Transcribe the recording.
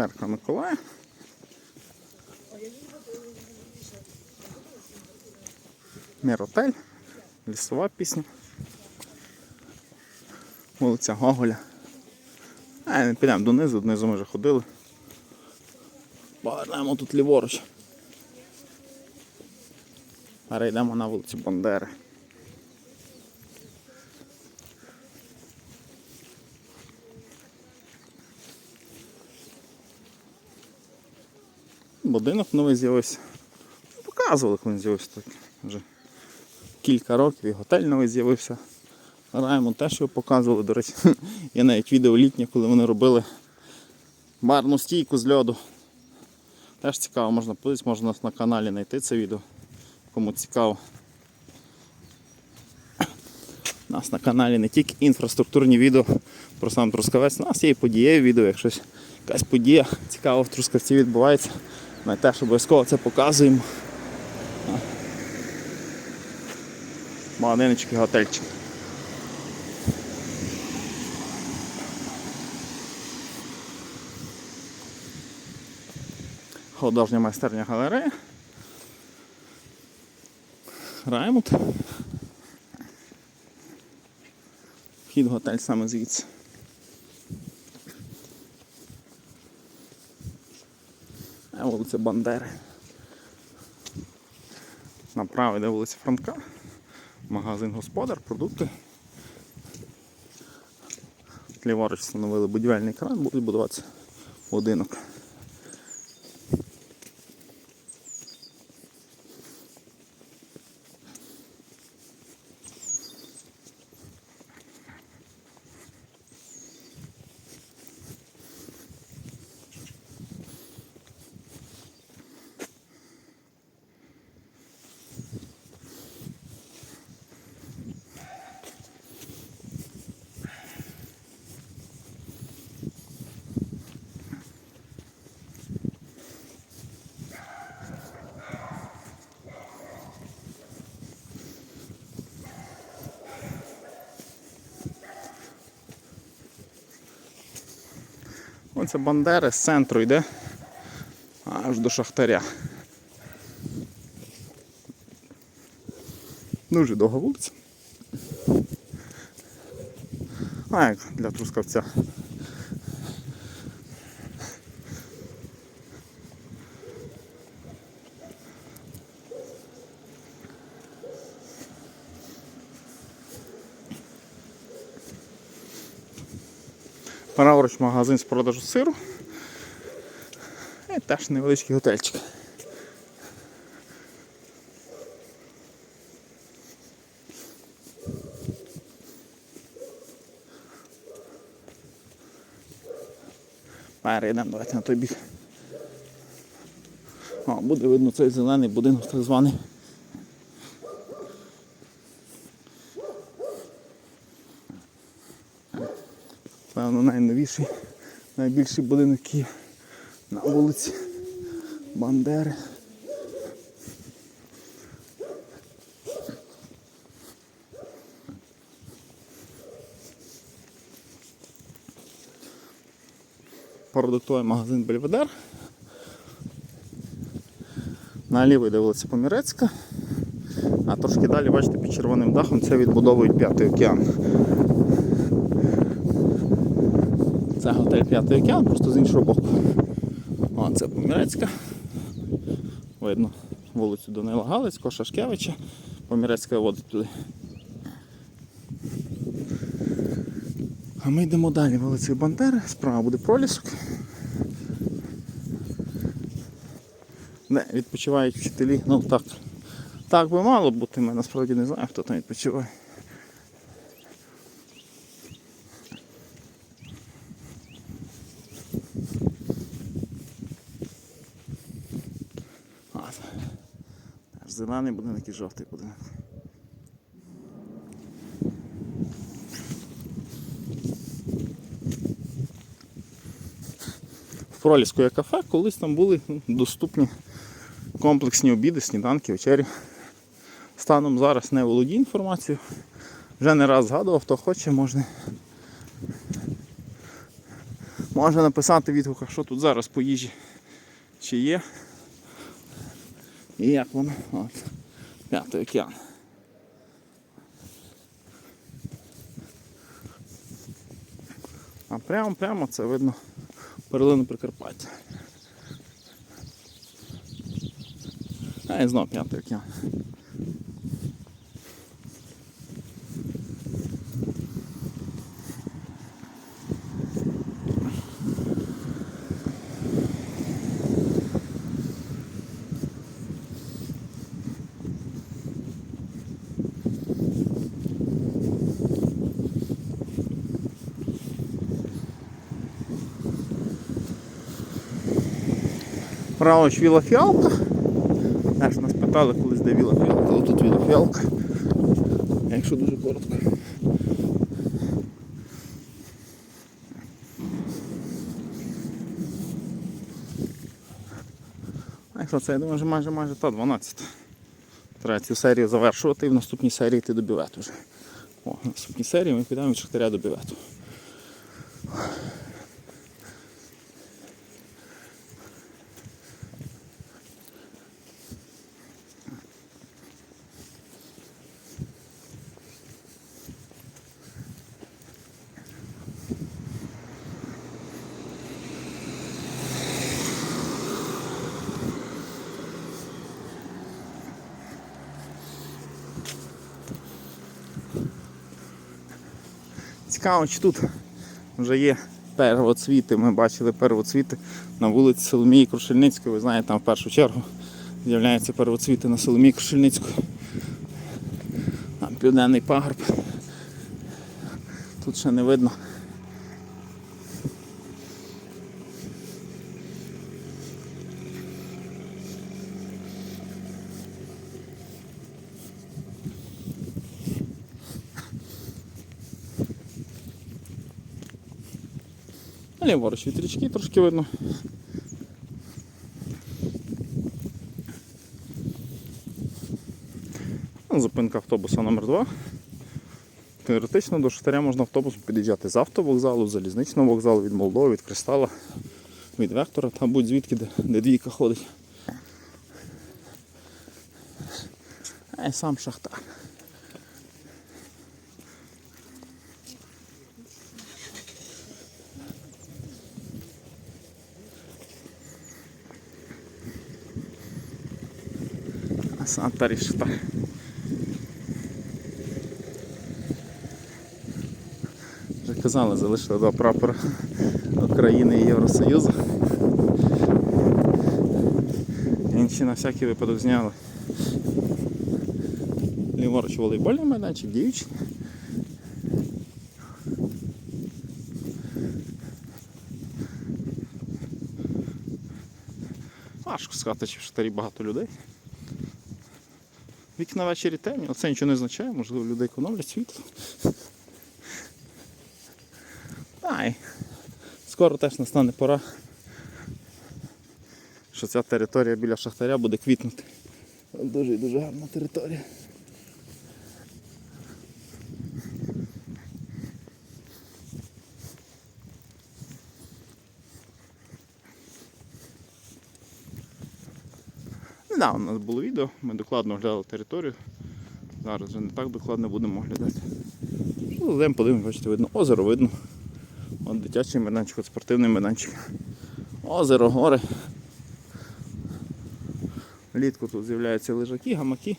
Церква Миколая. Міротель, лісова пісня. Вулиця Гоголя. А, не підемо донизу, донизу ми вже ходили. Повернемо тут ліворуч. Перейдемо на вулицю Бандери. Будинок новий з'явився. Показували, коли він з'явився так. Вже кілька років і готель новий з'явився. Граємо теж його показували, до речі. Є навіть відео літнє, коли вони робили барну стійку з льоду. Теж цікаво, можна подивитися, можна нас на каналі знайти це відео. Кому цікаво. У нас на каналі не тільки інфраструктурні відео про сам Трускавець, у нас є і подієві відео, якщо якась подія цікава в Трускавці відбувається. Ми теж обов'язково це показуємо. І готельчик. Художня майстерня галерея. Раймут. Вхід в готель саме звідси. Вулиця Бандери. Направо йде вулиця Франка. Магазин Господар, продукти. Ліворуч встановили будівельний кран, буде будуватися будинок. Оце Бандери з центру йде аж до Шахтаря. Дуже довга вулиця. А як для трускавця. Праворуч магазин з продажу сиру. І теж невеличкий готельчик. Перейдемо, давайте на той бік. О, буде видно цей зелений будинок так званий. Певно, найновіший, найбільший будинок який на вулиці Бандери. Продуктовий магазин Бельведер. Наліво йде вулиця Помірецька. А трошки далі, бачите, під червоним дахом це відбудовують п'ятий океан. Це готель П'ятий океан, просто з іншого боку. О, це Помірецька. Видно вулицю Данила Галицького, Шашкевича. Помірецька водить туди. А ми йдемо далі вулицею Бандери, справа буде пролісок. Де відпочивають вчителі. Ну так. Так би мало бути, ми насправді не знаємо, хто там відпочиває. А, аж зелений будинок і жовтий будинок. В Проліску є кафе, колись там були доступні комплексні обіди, сніданки, вечері. Станом зараз не володію інформацією. Вже не раз згадував, хто хоче, можна може написати в відгуках, що тут зараз по їжі чи є. І як воно. От. П'ятий океан. А прямо прямо це видно перлину Прикарпаття. А і знов п'ятий океан. Праворуч віла фіалка. Аж нас питали колись, де віла фіалка, але тут віла фіалка. Якщо дуже коротко. Якщо це, я думаю, вже майже майже та 12. Треба цю серію завершувати і в наступній серії йти до бівету вже. О, в наступній серії ми підемо від Шахтаря до бівету. Цікаво, чи тут вже є первоцвіти. Ми бачили первоцвіти на вулиці Соломії Крушельницької. Ви знаєте, там в першу чергу з'являються первоцвіти на Соломії Крушельницької. Там південний пагорб. Тут ще не видно. Ліворуч вітрячки трошки видно. Ну, Зупинка автобуса номер 2 Теоретично до Шахтаря можна автобусом під'їжджати з автовокзалу, з залізничного вокзалу, від Молдови, від Кристала, від Вектора, там будь-звідки, де, де двійка ходить. А й сам Шахтар. А сам Вже казали, залишили два прапора України і Євросоюзу. Інші на всякий випадок зняли. Ліворуч волейбольний майданчик, діючий. Важко сказати, чи в Шахтарі багато людей. Вікна ввечері темні, але це нічого не означає, можливо, люди економлять світло. Ай, скоро теж настане пора, що ця територія біля шахтаря буде квітнути. Дуже дуже гарна територія. Недавно у нас було відео, ми докладно оглядали територію. Зараз вже не так докладно будемо оглядати. Що зайдемо, подивимось, бачите, видно озеро видно. От дитячий майданчик, от спортивний майданчик. Озеро, гори. Влітку тут з'являються лежаки, гамаки.